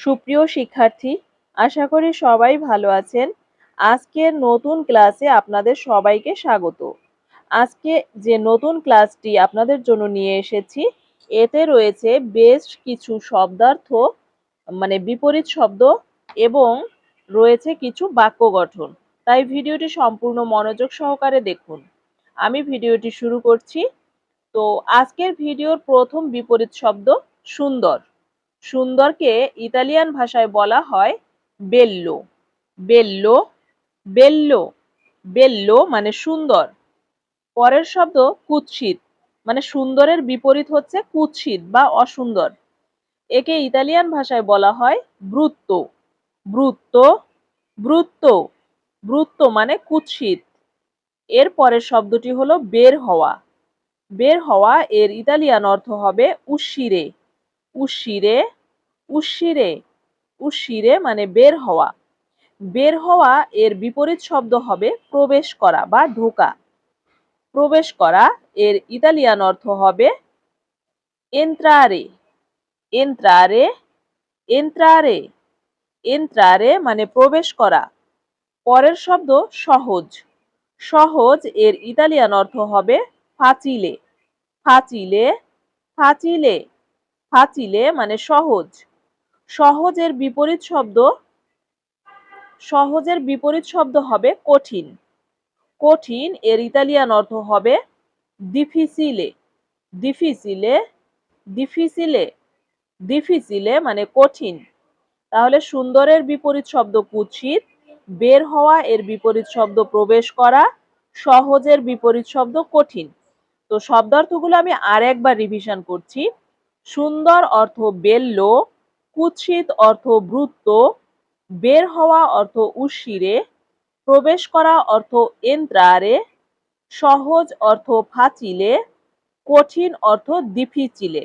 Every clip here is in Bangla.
সুপ্রিয় শিক্ষার্থী, আশা করি সবাই ভালো আছেন। আজকের নতুন ক্লাসে আপনাদের সবাইকে স্বাগত। আজকে যে নতুন ক্লাসটি আপনাদের জন্য নিয়ে এসেছি, এতে রয়েছে বেশ কিছু শব্দার্থ মানে বিপরীত শব্দ এবং রয়েছে কিছু বাক্য গঠন। তাই ভিডিওটি সম্পূর্ণ মনোযোগ সহকারে দেখুন। আমি ভিডিওটি শুরু করছি। তো আজকের ভিডিওর প্রথম বিপরীত শব্দ সুন্দর। সুন্দরকে ইতালিয়ান ভাষায় বলা হয় বেল্লো। বেল্লো বেল্লো বেল্লো মানে সুন্দর। পরের শব্দ কুৎসিত মানে সুন্দরের বিপরীত হচ্ছে কুৎসিত বা অসুন্দর। একে ইতালিয়ান ভাষায় বলা হয় বৃত্ত ব্রুত্ত বৃত্ত ব্রুত্ত মানে কুৎসিত। এর পরের শব্দটি হলো বের হওয়া। বের হওয়া এর ইতালিয়ান অর্থ হবে উশিরে উশিরে উশিরে উশিরে মানে বের হওয়া। বের হওয়া এর বিপরীত শব্দ হবে প্রবেশ করা বা ঢোকা। প্রবেশ করা এর ইতালিয়ান অর্থ হবে এন্ত্রারে এন্ত্রারে এন্ত্রারে এন্ত্রারে মানে প্রবেশ করা। পরের শব্দ সহজ। সহজ এর ইতালিয়ান অর্থ হবে ফাচিলে। ফাচিলে ফাচিলে। ফাচিলে মানে সহজ। সহজের বিপরীত শব্দ, সহজের বিপরীত শব্দ হবে কঠিন। কঠিন এর ইতালিয়ান অর্থ হবে ডিফিসিলে ডিফিসিলে ডিফিসিলে ডিফিসিলে মানে কঠিন। তাহলে সুন্দরের বিপরীত শব্দ কুৎসিত, বের হওয়া এর বিপরীত শব্দ প্রবেশ করা, সহজের বিপরীত শব্দ কঠিন। তো শব্দার্থগুলো আমি আর একবার রিভিশন করছি। সুন্দর অর্থ বেল্য কুৎসিত অর্থ বৃত্ত বের হওয়া অর্থ উশিরে, প্রবেশ করা অর্থ এন্ত্রারে, সহজ অর্থ ফাচিলে, কঠিন অর্থ দিফিচিলে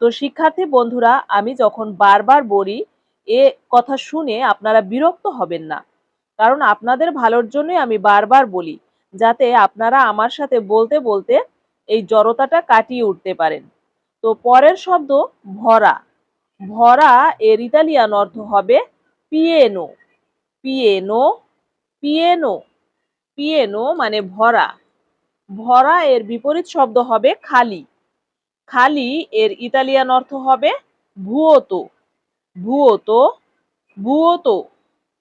তো শিক্ষার্থী বন্ধুরা, আমি যখন বারবার বলি, এ কথা শুনে আপনারা বিরক্ত হবেন না। কারণ আপনাদের ভালোর জন্যই আমি বারবার বলি, যাতে আপনারা আমার সাথে বলতে বলতে এই জড়তাটা কাটিয়ে উঠতে পারেন। তো পরের শব্দ ভরা। ভরা এর ইতালিয়ান অর্থ হবে পিয়েনো। পিয়েনো পিয়েনো পিয়েনো মানে ভরা। ভরা এর বিপরীত শব্দ হবে খালি। খালি এর ইতালিয়ান অর্থ হবে ভুয়োতো। ভুয়োতো ভুয়োতো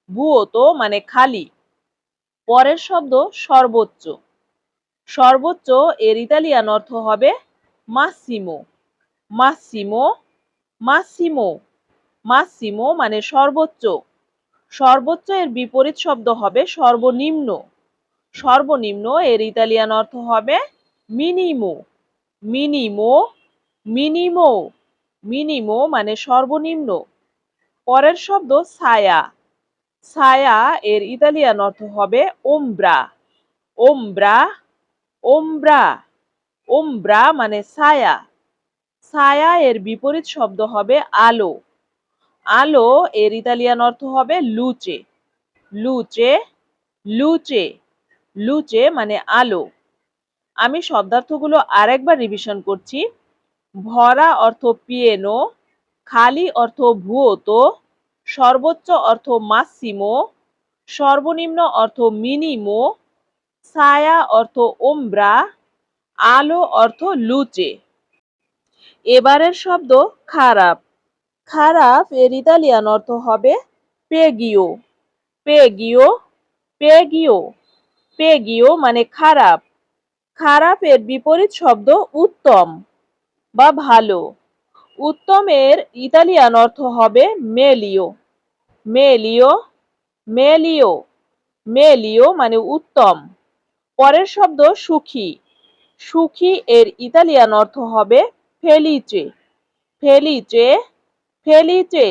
ভুয়োতো মানে খালি। পরের শব্দ সর্বোচ্চ। সর্বোচ্চ এর ইতালিয়ান অর্থ হবে মাসিমো। মাসিমো মাসিমো মাসিমো মানে সর্বোচ্চ। সর্বোচ্চ এর বিপরীত শব্দ হবে সর্বনিম্ন। সর্বনিম্ন এর ইতালিয়ান অর্থ হবে মিনিমো। মিনিমো মিনিমো মিনিমো মানে সর্বনিম্ন। পরের শব্দ ছায়া ছায়া এর ইতালিয়ান অর্থ হবে ওমব্রা। ওমব্রা ওমব্রা ওমব্রা মানে ছায়া ছায়া এর বিপরীত শব্দ হবে আলো। আলো এর ইতালিয়ান অর্থ হবে লুচে লুচে লুচে লুচে মানে আলো। আমি শব্দার্থগুলো আরেকবার রিভিশন করছি। ভরা অর্থ পিয়েনো খালি অর্থ ভুয়োতো সর্বোচ্চ অর্থ মাসিমো সর্বনিম্ন অর্থ মিনিমো ছায়া অর্থ ওমব্রা আলো অর্থ লুচে এবারের শব্দ খারাপ। খারাপ এর ইতালিয়ান অর্থ হবে পেগিও। পেগিও পেগিও পেগিও মানে খারাপ। খারাপের বিপরীত শব্দ উত্তম বা ভালো। উত্তমের ইতালিয়ান অর্থ হবে মেলিও। মেলিও মেলিও মেলিও মানে উত্তম। পরের শব্দ সুখী। সুখী এর ইতালিয়ান অর্থ হবে ফেলিচে ফেলিচে ফেলিচে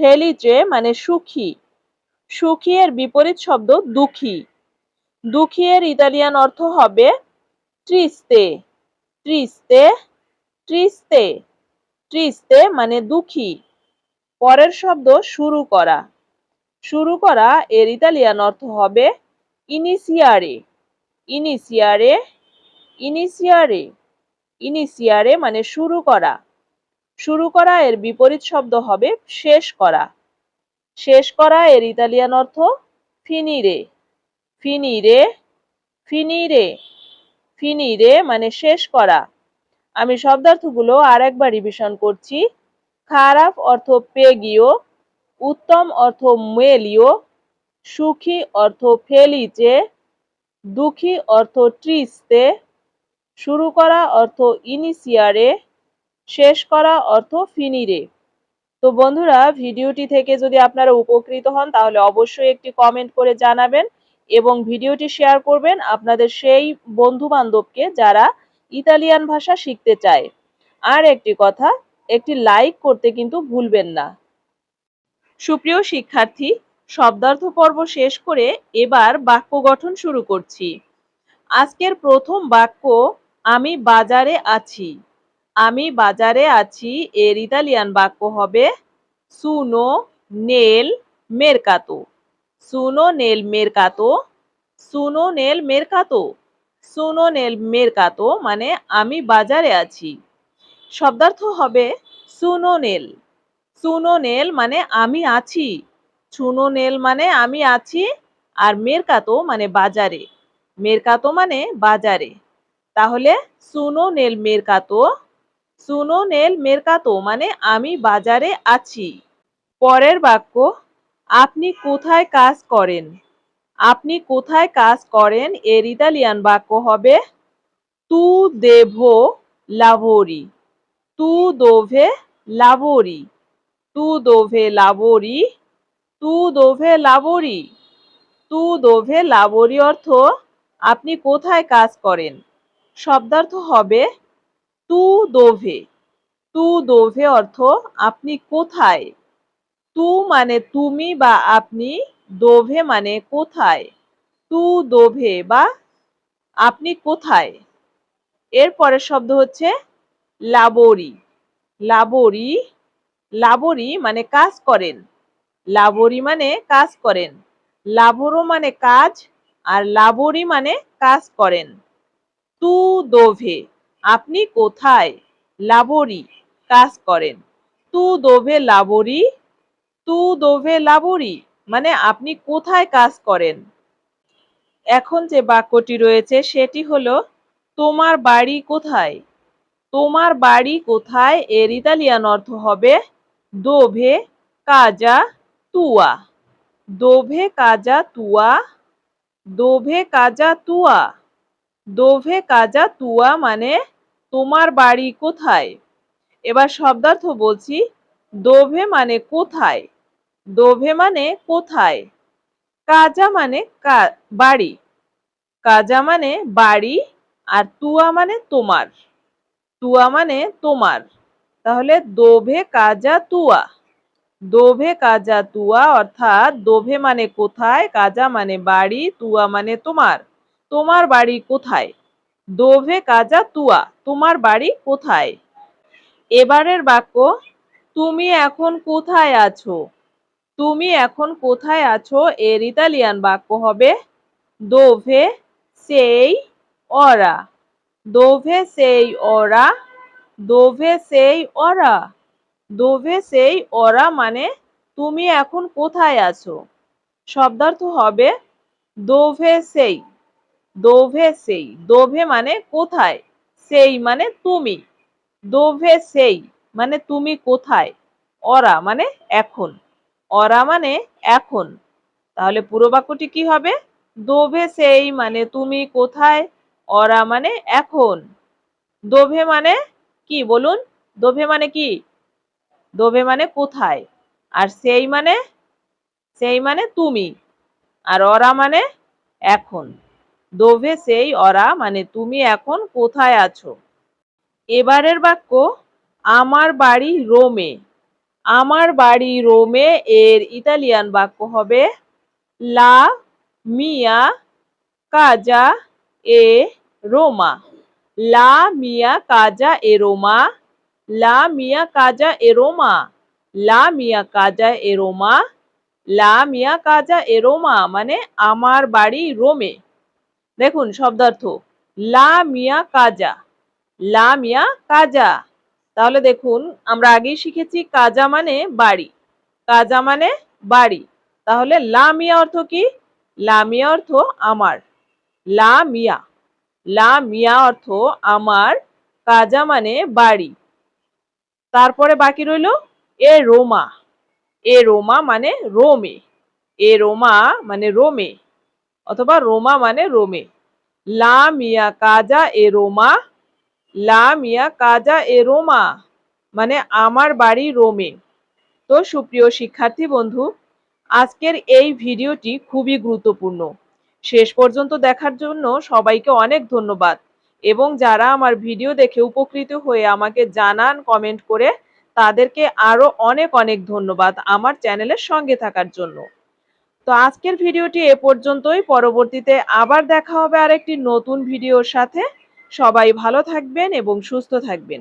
ফেলিচে মানে সুখী। সুখী এর বিপরীত শব্দ দুঃখী। দুঃখী এর ইতালিয়ান অর্থ হবে ট্রিস্তে ট্রিস্তে ট্রিস্তে ট্রিস্তে মানে দুঃখী। পরের শব্দ শুরু করা। শুরু করা এর ইতালিয়ান অর্থ হবে ইনিসিয়ারে ইনিসিয়ারে ইনিসিয়ারে ইনিসিয়ারে মানে শুরু করা। শুরু করা এর বিপরীত শব্দ হবে শেষ করা। শেষ করা এর ইতালিয়ান অর্থ ফিনিরে ফিনিরে ফিনিরে ফিনিরে মানে শেষ করা। আমি শব্দার্থগুলো আর একবার রিভিশন করছি। খারাপ অর্থ পেগিও, উত্তম অর্থ মেলিও সুখী অর্থ ফেলিচে, দুঃখী অর্থ ট্রিস্তে শুরু করা অর্থ ইনিসিয়ারে শেষ করা অর্থ ফিনিরে। তো বন্ধুরা, ভিডিওটি থেকে যদি আপনারা উপকৃত হন, তাহলে অবশ্যই একটি কমেন্ট করে জানাবেন এবং ভিডিওটি শেয়ার করবেন আপনাদের সেই বন্ধু বান্ধবকে যারা ইতালিয়ান ভাষা শিখতে চায়। আর একটি কথা, একটি লাইক করতে কিন্তু ভুলবেন না। সুপ্রিয় শিক্ষার্থী, শব্দার্থ পর্ব শেষ করে এবার বাক্য গঠন শুরু করছি। আজকের প্রথম বাক্য আমি বাজারে আছি। আমি বাজারে আছি, এর ইতালিয়ান বাক্য হবে সুনো নেল মেরকাতো সুনো নেল মেরকাতো সুনো নেল মেরকাতো সুনো নেল মেরকাতো মানে আমি বাজারে আছি। শব্দার্থ হবে সুনো নেল সুনো নেল মানে আমি আছি। সুনো নেল মানে আমি আছি। আর মেরকাতো মানে বাজারে। মেরকাতো মানে বাজারে। তাহলে সুনো নেল মেরকাতো সুনো নেল মেরকাতো মানে আমি বাজারে আছি। পরের বাক্য, আপনি কোথায় কাজ করেন? আপনি কোথায় কাজ করেন? এর ইতালিয়ান বাক্য হবে, তু দেভো লাভোরি, তু দোভে লাভোরি, তু দোভে লাভোরি, তু দোভে লাভোরি, তু দোভে লাভোরি অর্থ, আপনি কোথায় কাজ করেন? শব্দার্থ হবে তু দোভে। তু দোভে অর্থ আপনি কোথায়? তু মানে তুমি বা আপনি, দোভে মানে কোথায়? তু দোভে বা আপনি কোথায়? এর পরের শব্দ হচ্ছে লাবরি। লাবরি লাবরি মানে কাজ করেন। লাবরি মানে কাজ করেন। লাবরো মানে কাজ, আর লাবরি মানে কাজ করেন। তু দোভে, আপনি কোথায়? লাবরি, কাজ করেন। তু দোভে লাবরি, তু দোভে লাবরি মানে আপনি কোথায় কাজ করেন? এখন যে বাক্যটি রয়েছে, সেটি হলো, তোমার বাড়ি কোথায়? তোমার বাড়ি কোথায়? এর ইতালিয়ান অর্থ হবে, দোভে কাজা তুয়া। দোভে কাজা তুয়া? দোভে কাজা তুয়া। দোভে কাজা তুয়া মানে তোমার বাড়ি কোথায়? এবার শব্দার্থ বলছি, দোভে মানে কোথায়? দোভে মানে কোথায়? কাজা মানে বাড়ি। কাজা মানে বাড়ি আর তুয়া মানে তোমার। তুয়া মানে তোমার। তাহলে দোভে কাজা তুয়া। দোভে কাজা তুয়া অর্থাৎ দোভে মানে কোথায়, কাজা মানে বাড়ি, তুয়া মানে তোমার। তোমার বাড়ি কোথায়? দোভে কাজা তুয়া, তোমার বাড়ি কোথায়? এবারের বাক্য, তুমি এখন কোথায় আছো? তুমি এখন কোথায় আছো? এর ইতালিয়ান বাক্য হবে, দোভে সেই অরা। দোভে সেই অরা, দোভে সেই অরা। দোভে সেই অরা মানে তুমি এখন কোথায় আছো? শব্দার্থ হবে, দোভে সেই। দোভে সেই। দোভে মানে কোথায়? সেই মানে তুমি। দোভে সেই মানে তুমি কোথায়? অরা মানে এখন। অরা মানে এখন। তাহলে পুরো বাক্যটি কি হবে? দোভে সেই মানে তুমি কোথায়? অরা মানে এখন। দোভে মানে কি বলুন? দোভে মানে কি? দোভে মানে কোথায়? আর সেই মানে সেই মানে তুমি। আর অরা মানে এখন। দোভে সেই অরা মানে তুমি এখন কোথায় আছো? এবারের বাক্য, আমার বাড়ি রোমে। আমার বাড়ি রোমে এর ইতালিয়ান বাক্য হবে, লা মিয়া কাজা এ রোমা। লা মিয়া কাজা এ রোমা। লা মিয়া কাজা এ রোমা। লা মিয়া কাজা এ রোমা। লা মিয়া কাজা এ রোমা। মানে আমার বাড়ি রোমে। দেখুন শব্দার্থ। লা মিয়া কাজা। লা মিয়া কাজা। তাহলে দেখুন, আমরা আগেই শিখেছি কাজা মানে বাড়ি। কাজা মানে বাড়ি। তাহলে লা মিয়া অর্থ কি? লা মিয়া অর্থ আমার। লা মিয়া। লা মিয়া অর্থ আমার। কাজা মানে বাড়ি। তারপরে বাকি রইল, এ রোমা। এ রোমা মানে রোমে। এ রোমা মানে রোমে। অথবা রোমা মানে রোমে। লা মিয়া কাজা এ রোমা, লা মিয়া কাজা এ রোমা মানে আমার বাড়ি রোমে। তো সুপ্রিয় শিক্ষার্থী বন্ধু, আজকের এই ভিডিওটি খুবই গুরুত্বপূর্ণ। শেষ পর্যন্ত দেখার জন্য সবাইকে অনেক ধন্যবাদ। এবং যারা আমার ভিডিও দেখে উপকৃত হয়ে আমাকে জানান, কমেন্ট করে, তাদেরকে আরও অনেক অনেক ধন্যবাদ আমার চ্যানেলের সঙ্গে থাকার জন্য। তো আজকের ভিডিওটি এ পর্যন্তই। পরবর্তীতে আবার দেখা হবে আরেকটি নতুন ভিডিওর সাথে। সবাই ভালো থাকবেন এবং সুস্থ থাকবেন।